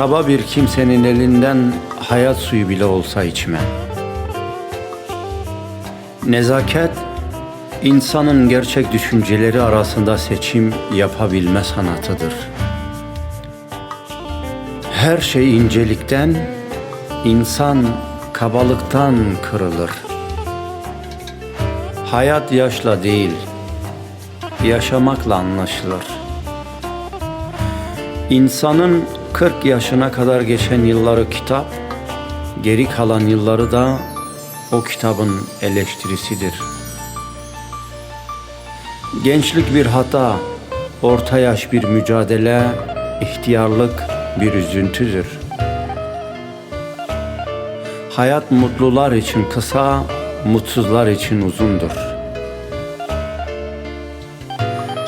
Kaba bir kimsenin elinden hayat suyu bile olsa içme. Nezaket, insanın gerçek düşünceleri arasında seçim yapabilme sanatıdır. Her şey incelikten, insan kabalıktan kırılır. Hayat yaşla değil, yaşamakla anlaşılır. İnsanın 40 yaşına kadar geçen yılları kitap, geri kalan yılları da o kitabın eleştirisidir. Gençlik bir hata, orta yaş bir mücadele, ihtiyarlık bir üzüntüdür. Hayat mutlular için kısa, mutsuzlar için uzundur.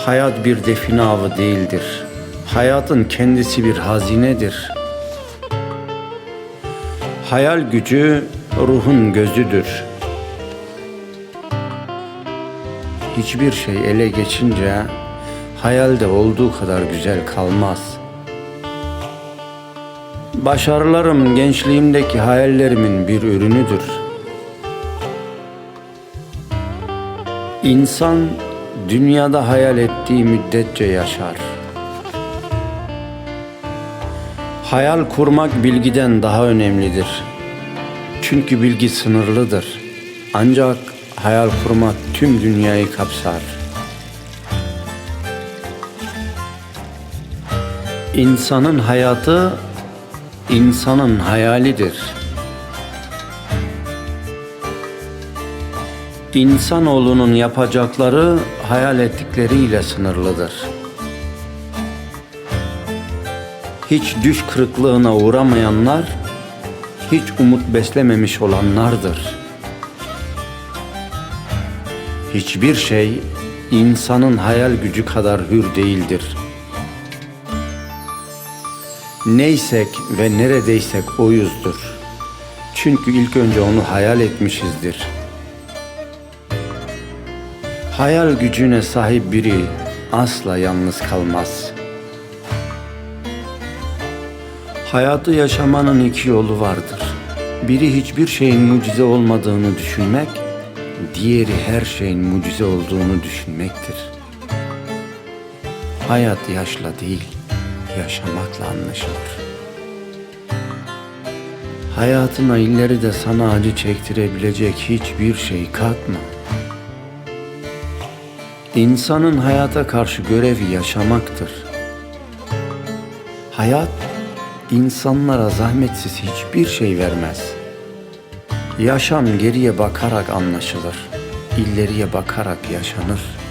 Hayat bir define avı değildir. Hayatın kendisi bir hazinedir. Hayal gücü ruhun gözüdür. Hiçbir şey ele geçince hayalde olduğu kadar güzel kalmaz. Başarılarım gençliğimdeki hayallerimin bir ürünüdür. İnsan dünyada hayal ettiği müddetçe yaşar. Hayal kurmak bilgiden daha önemlidir. Çünkü bilgi sınırlıdır. Ancak hayal kurmak tüm dünyayı kapsar. İnsanın hayatı insanın hayalidir. İnsanoğlunun yapacakları hayal ettikleriyle sınırlıdır. Hiç düş kırıklığına uğramayanlar, hiç umut beslememiş olanlardır. Hiçbir şey insanın hayal gücü kadar hür değildir. Neysek ve neredeysek oyuzdur. Çünkü ilk önce onu hayal etmişizdir. Hayal gücüne sahip biri asla yalnız kalmaz. Hayatı yaşamanın iki yolu vardır. Biri hiçbir şeyin mucize olmadığını düşünmek, diğeri her şeyin mucize olduğunu düşünmektir. Hayat yaşla değil, yaşamakla anlaşılır. Hayatına illeri de sana acı çektirebilecek hiçbir şey katma. İnsanın hayata karşı görevi yaşamaktır. Hayat insanlara zahmetsiz hiçbir şey vermez. Yaşam geriye bakarak anlaşılır, illeriye bakarak yaşanır.